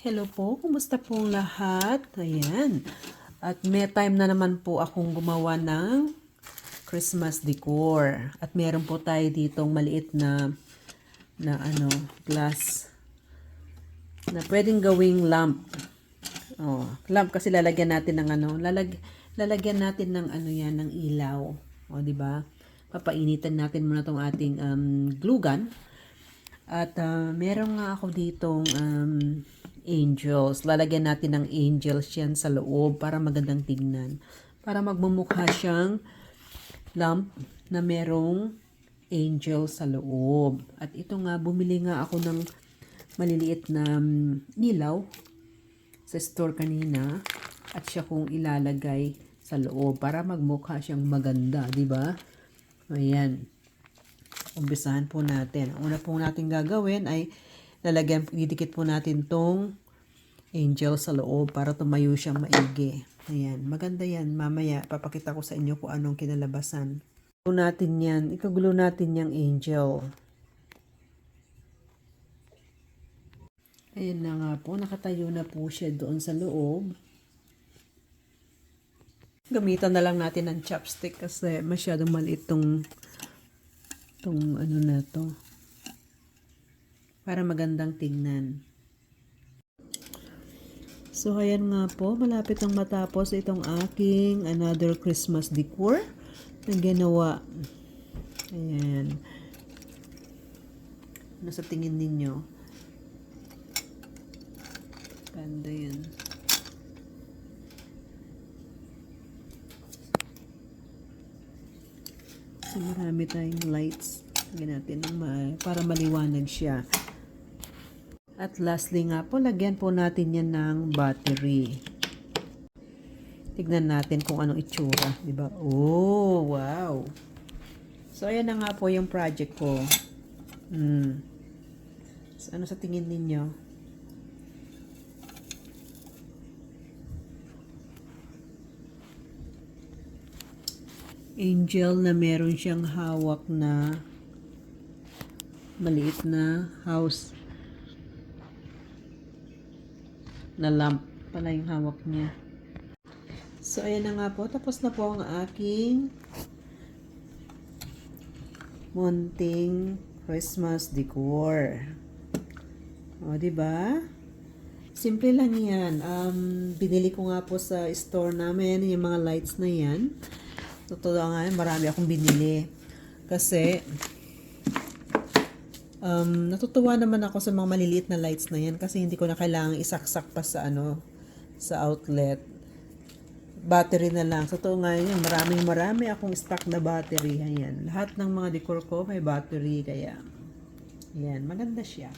Hello po, kumusta pong lahat? Ayan. At may time na naman po akong gumawa ng Christmas decor. At meron po tayo ditong maliit na na ano, glass na pwedeng gawing lamp. Oh, lamp kasi lalagyan natin ng ano, lalag lalagyan natin ng ano yan, ng ilaw. O, di ba? Papainitan natin muna tong ating um, glue gun. At ah, meron nga ako ditong um, angels. Lalagyan natin ng angels yan sa loob para magandang tignan. Para magmumukha siyang lamp na merong angel sa loob. At ito nga, bumili nga ako ng maliliit na um, nilaw sa store kanina at siya kong ilalagay sa loob para magmukha siyang maganda, di ba? Ayan. Umpisahan po natin. Ang una po natin gagawin ay lalagyan, didikit po natin tong angel sa loob para tumayo siyang maigi. Ayan. Maganda yan. Mamaya, papakita ko sa inyo kung anong kinalabasan. Ikagulo natin yan. Ikagulo natin yung angel. Ayan na nga po. Nakatayo na po siya doon sa loob. Gamitan na lang natin ng chopstick kasi masyadong maliit tong tong ano na to. Para magandang tingnan. So, ayan nga po. Malapit ang matapos itong aking another Christmas decor na ginawa. Ayan. Ano sa tingin ninyo? Ganda yan. So, marami tayong lights. Lagyan natin ng para maliwanag siya. At lastly nga po, lagyan po natin yan ng battery. Tignan natin kung anong itsura. di ba? Oh, wow! So, ayan na nga po yung project ko. Hmm. So, ano sa tingin ninyo? angel na meron siyang hawak na maliit na house na lamp pala yung hawak niya. So, ayan na nga po. Tapos na po ang aking munting Christmas decor. O, ba? Simple lang yan. Um, binili ko nga po sa store namin yung mga lights na yan. Totoo nga, marami akong binili. Kasi, um, natutuwa naman ako sa mga maliliit na lights na yan kasi hindi ko na kailangang isaksak pa sa ano, sa outlet. Battery na lang. Totoo nga yun, maraming marami akong stock na battery. Ayan. Lahat ng mga decor ko may battery kaya. Ayan, maganda siya.